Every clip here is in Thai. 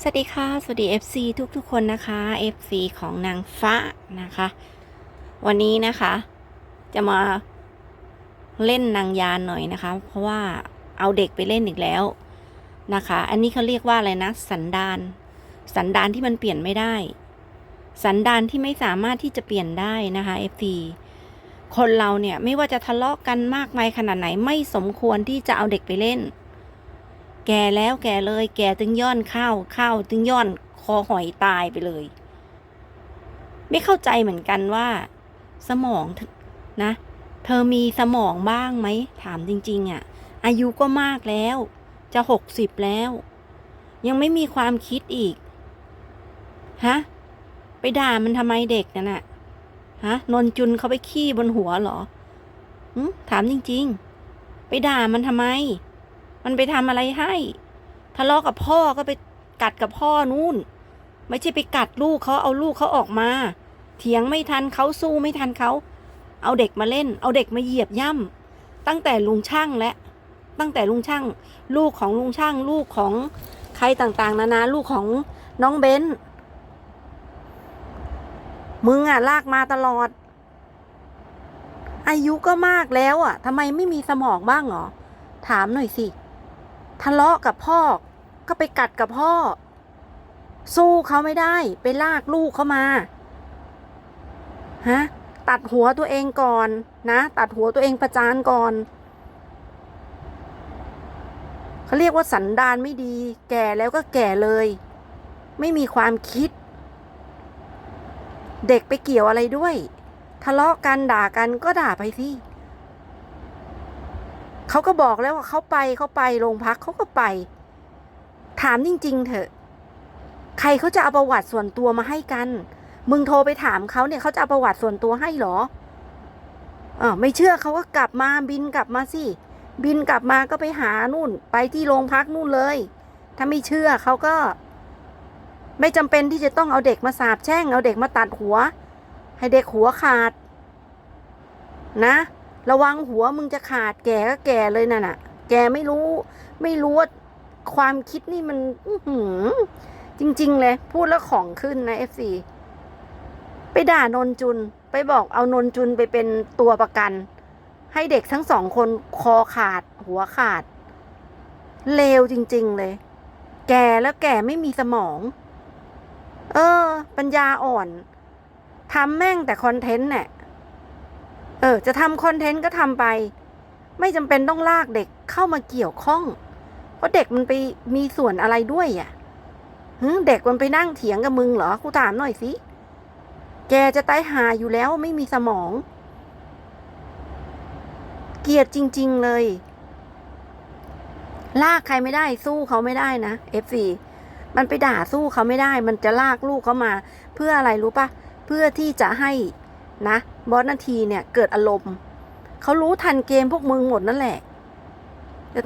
สวัสดีค่ะ สวัสดี FC ทุกๆคนนะคะ FC ของนางฟ้านะคะ วันนี้นะคะ จะมาเล่นนางยานหน่อยนะคะ เพราะว่าเอาเด็กไปเล่นอีกแล้วนะคะ อันนี้เขาเรียกว่าอะไรนะ สันดาน สันดานที่มันเปลี่ยนไม่ได้ สันดานที่ไม่สามารถที่จะเปลี่ยนได้นะคะ FC คนเราเนี่ยไม่ว่าจะทะเลาะกันมากมายขนาดไหนไม่สมควรที่จะเอาเด็กไปเล่น แก่แล้วแก่เลย แก่จึงย่อนข้าวข้าวจึงย่อนคอหอยตายไปเลย ไม่เข้าใจเหมือนกันว่า สมองนะ เธอมีสมองบ้างไหมถามจริง ๆอะ่ะ อายุก็มากแล้ว จะหกสิบแล้ว ยังไม่มีความคิดอีกฮะไปด่ามันทำไมเด็กนั่นน่ะฮะนนจุนเขาไปขี้บนหัวเหรอถามจริง ๆ ไปด่ามันทำไม มันไปทำอะไรให้ ทะเลาะกับพ่อก็ไปกัดกับพ่อนู่น ไม่ใช่ไปกัดลูกเขาเอาลูกเขาออกมา เถียงไม่ทันเขาสู้ไม่ทันเขา เอาเด็กมาเล่น เอาเด็กมาเหยียบย่ำตั้งแต่ลุงช่างและ ตั้งแต่ลุงช่าง ลูกของลุงช่าง ลูกของใครต่างๆ นานาลูกของน้องเบนมึงอะลากมาตลอด อายุก็มากแล้วอะทำไมไม่มีสมองบ้างเหรอ ถามหน่อยสิ ทะเลาะกับพ่อ ก็ไปกัดกับพ่อ สู้เขาไม่ได้ ไปลากลูกเขามา ฮะ ตัดหัวตัวเองก่อนนะ ตัดหัวตัวเองประจานก่อนเขาเรียกว่าสันดานไม่ดี แก่แล้วก็แก่เลย ไม่มีความคิด เด็กไปเกี่ยวอะไรด้วย ทะเลาะกันด่ากันก็ด่าไปสิ เขาก็บอกแล้วว่าเขาไปเขาไปโรงพักเขาก็ไป ถามจริง ๆ เถอะ ใครเขาจะเอาประวัติส่วนตัวมาให้กัน มึงโทรไปถามเขาเนี่ยเขาจะเอาประวัติส่วนตัวให้เหรอออไม่เชื่อเขาก็กลับมาบินกลับมาสิ บินกลับมาก็ไปหานู่น ไปที่โรงพักนู่นเลย ถ้าไม่เชื่อเขาก็ ไม่จำเป็นที่จะต้องเอาเด็กมาสาบแช่ง เอาเด็กมาตัดหัว ให้เด็กหัวขาด นะ ระวังหัวมึงจะขาดแก่ก็แก่เลยน่ะน่ะ แกไม่รู้ ไม่รู้ว่าความคิดนี่มันหือจริง ๆ เลย พูดแล้วของขึ้นนะเอฟซีไปด่านนจุน ไปบอกเอานนจุนไปเป็นตัวประกัน ให้เด็กทั้งสองคนคอขาด หัวขาด เลวจริง ๆ เลย แก่แล้วแก่ไม่มีสมอง เออ ปัญญาอ่อนทำแม่งแต่คอนเทนต์เนี่ย ออจะทำคอนเทนต์ก็ทำไป ไม่จำเป็นต้องลากเด็กเข้ามาเกี่ยวข้อง เพราะเด็กมันไปมีส่วนอะไรด้วยอะเด็กมันไปนั่งเถียงกับมึงเหรอกูถามหน่อยสิแกจะตายหาอยู่แล้วไม่มีสมอง เกลียดจริง ๆเลย ลากใครไม่ได้สู้เขาไม่ได้นะเอฟซีมันไปด่าสู้เขาไม่ได้ มันจะลากลูกเขามา เพื่ออะไรรู้ปะเพื่อที่จะให้ นะบอสนาทีเนี่ยเกิดอารมณ์เขารู้ทันเกมพวกมึงหมดนั่นแหละจะ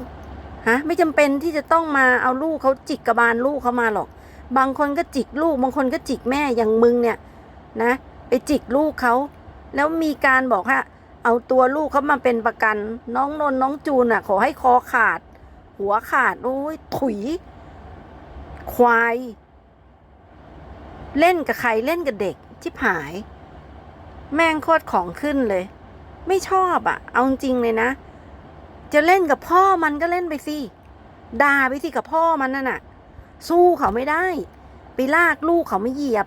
ฮะไม่จำเป็นที่จะต้องมาเอาลูกเขาจิกกระบาลลูกเขามาหรอก บางคนก็จิกลูก บางคนก็จิกแม่อย่างมึงเนี่ยนะ ไปจิกลูกเขาแล้วมีการบอกว่าเอาตัวลูกเขามาเป็นประกัน น้องนนน้องจูนอะ ขอให้คอขาด หัวขาดโอ้ยถุย ควาย เล่นกับใครเล่นกับเด็กที่ผาย แม่งโคตรของขึ้นเลย ไม่ชอบอะ่ะ เอาจริงเลยนะ จะเล่นกับพ่อมันก็เล่นไปสิด่าไปสิกับพ่อมันนั่นน่ะ สู้เขาไม่ได้ไปลากลูกเขาไม่เหยียบ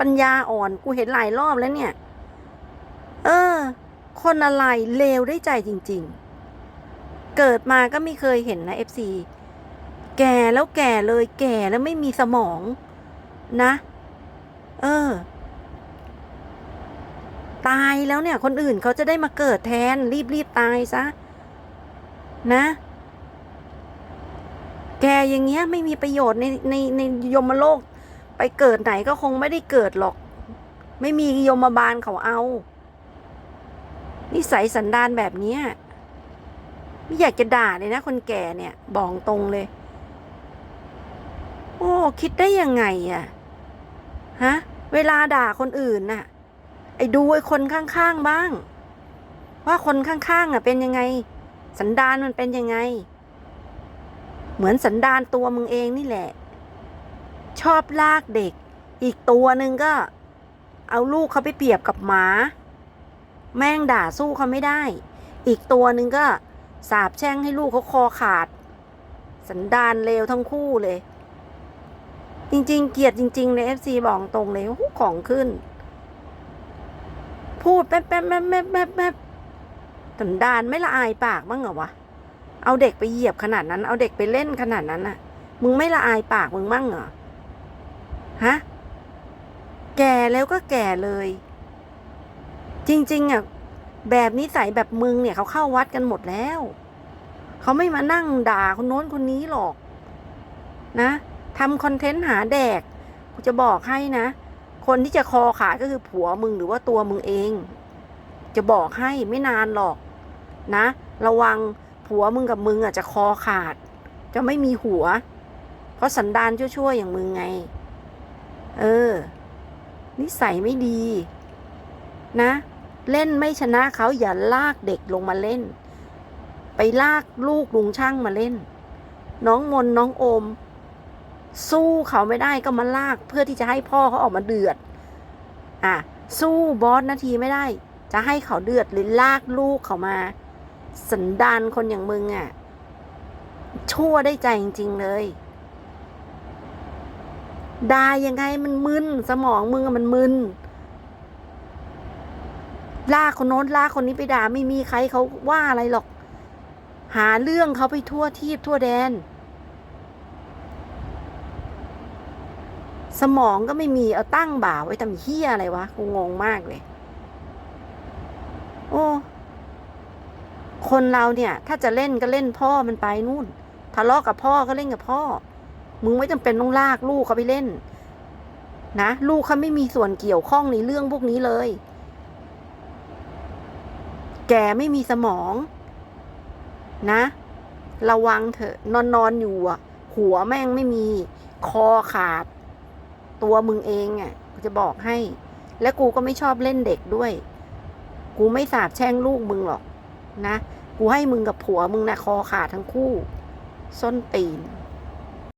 ปัญญาอ่อนกูเห็นหลายรอบแล้วเนี่ย เออ คนอะไรเลวได้ใจจริง ๆ เกิดมาก็ไม่เคยเห็นนะเอฟซีแก่แล้วแก่เลยแก่แล้วไม่มีสมอง นะ เออ ตายแล้วเนี่ย คนอื่นเขาจะได้มาเกิดแทน รีบรีบตายซะ นะ แกอย่างเงี้ยไม่มีประโยชน์ในในในยมโลก ไปเกิดไหนก็คงไม่ได้เกิดหรอก ไม่มียมบาลเขาเอา นิสัยสันดานแบบเนี้ยไม่อยากจะด่าเลยนะ คนแก่เนี่ยบอกตรงเลย โอ้ คิดได้ยังไงอะฮะ เวลาด่าคนอื่นน่ะ ไอ้ดูไอ้คนข้างๆบ้าง ว่าคนข้างๆอะเป็นยังไง สันดานมันเป็นยังไง เหมือนสันดานตัวมึงเองนี่แหละ ชอบลากเด็ก อีกตัวหนึ่งก็ เอาลูกเขาไปเปรียบกับหมา แม่งด่าสู้เขาไม่ได้ อีกตัวหนึ่งก็สาบแช่งให้ลูกเขาคอขาด สันดานเลวทั้งคู่เลย จริง ๆ เกลียดจริงๆในเอฟซีบอกตรงเลยหูของขึ้น พูดแป๊บแป๊บแป๊บแป๊บแป๊บแป๊บสันดานไม่ละอายปากบ้างเหรอวะ เอาเด็กไปเหยียบขนาดนั้น เอาเด็กไปเล่นขนาดนั้นน่ะมึงไม่ละอายปากมึงบ้างเหรอ ฮะ แก่แล้วก็แก่เลย จริง ๆอะแบบนิสัยแบบมึงเนี่ยเขาเข้าวัดกันหมดแล้ว เขาไม่มานั่งด่าคนโน้นคนนี้หรอก นะทำคอนเทนต์หาแดก กูจะบอกให้นะ คนที่จะคอขาดก็คือผัวมึงหรือว่าตัวมึงเอง จะบอกให้ไม่นานหรอกนะ ระวังผัวมึงกับมึงอะจะคอขาด จะไม่มีหัว เพราะสันดานชั่วๆอย่างมึงไง เออ นิสัยไม่ดี นะ เล่นไม่ชนะเขาอย่าลากเด็กลงมาเล่น ไปลากลูกลุงช่างมาเล่น น้องมนน้องโอม สู้เขาไม่ได้ก็มาลากเพื่อที่จะให้พ่อเขาออกมาเดือด อะ สู้บอสนาทีไม่ได้ จะให้เขาเดือดหรือลากลูกเขามา สันดานคนอย่างมึงอะ ชั่วได้ใจจริง ๆ เลยด่ายังไงมันมึนสมองมึงมันมึนลากคนโน้นลากคนนี้ไปด่าไม่มีใครเขาว่าอะไรหรอก หาเรื่องเขาไปทั่วทีบทั่วแดน สมองก็ไม่มีเอาตั้งบ่าไว้ทำเฮียอะไรวะกูงงมากเลย โอ้ คนเราเนี่ย ถ้าจะเล่นก็เล่นพ่อมันไปนู่นทะเลาะกับพ่อก็เล่นกับพ่อ มึงไม่จำเป็นต้องลากลูกเขาไปเล่น นะลูกเขาไม่มีส่วนเกี่ยวข้องในเรื่องพวกนี้เลย แกไม่มีสมอง นะ ระวังเถอะ นอนนอนอยู่อะหัวแม่งไม่มี คอขาด ตัวมึงเองอะกูจะบอกให้ และกูก็ไม่ชอบเล่นเด็กด้วย กูไม่สาบแช่งลูกมึงหรอกนะ กูให้มึงกับผัวมึงนะคอขาดทั้งคู่ ส้นตีน